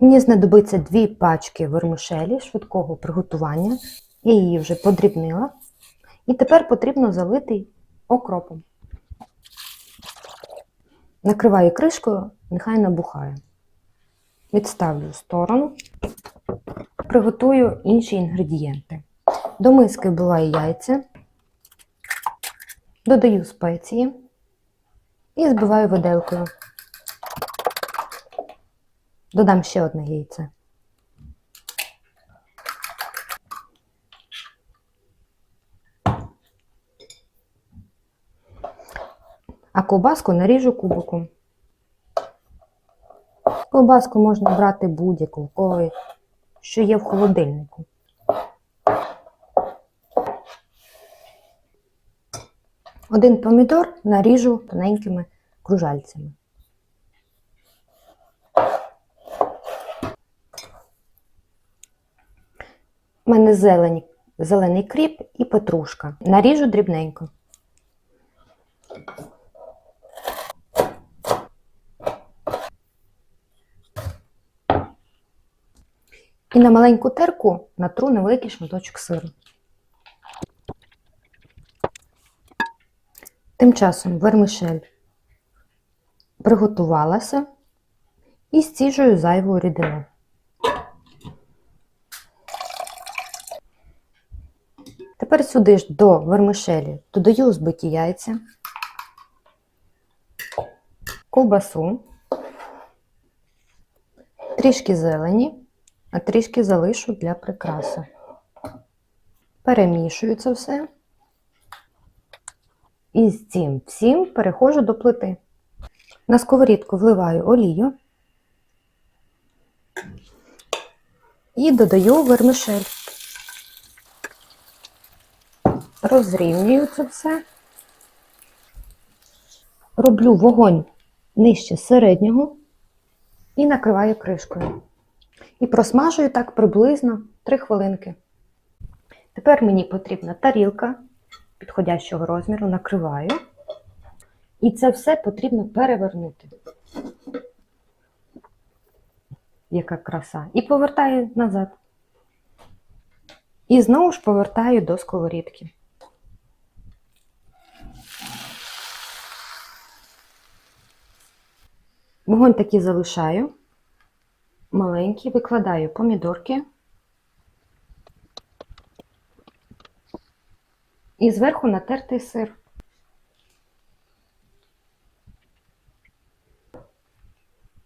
Мені знадобиться дві пачки вермишелі швидкого приготування. Я її вже подрібнила. І тепер потрібно залити окропом. Накриваю кришкою, нехай набухає. Відставлю в сторону. Приготую інші інгредієнти. До миски вбиваю яйця, додаю спеції і збиваю виделкою. Додам ще одне яйце. А ковбаску наріжу кубиком. Ковбаску можна брати будь-яку, кого що є в холодильнику. Один помідор наріжу тоненькими кружальцями. У мене зелень, зелений кріп і петрушка. Наріжу дрібненько. І на маленьку терку натру невеликий шматочок сиру. Тим часом вермишель приготувалася і стіжую зайву рідину. Тепер сюди ж до вермишелі додаю збиті яйця, ковбасу, трішки зелені, а трішки залишу для прикраси. Перемішую це все. І з цим всім переходжу до плити. На сковорідку вливаю олію і додаю вермишель. Розрівнюю це все. Роблю вогонь нижче середнього і накриваю кришкою. І просмажую так приблизно 3 хвилинки. Тепер мені потрібна тарілка підходящого розміру, накриваю. І це все потрібно перевернути. Яка краса. І повертаю назад. І знову ж повертаю до сковорідки. Вогонь такий залишаю. Маленький, викладаю помідорки. І зверху натертий сир.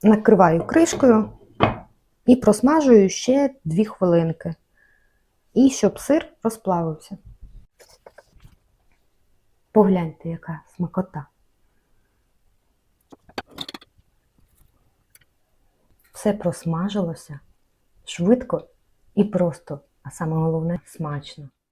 Накриваю кришкою і просмажую ще 2 хвилинки. І щоб сир розплавився. Погляньте, яка смакота. Все просмажилося швидко і просто, а саме головне смачно.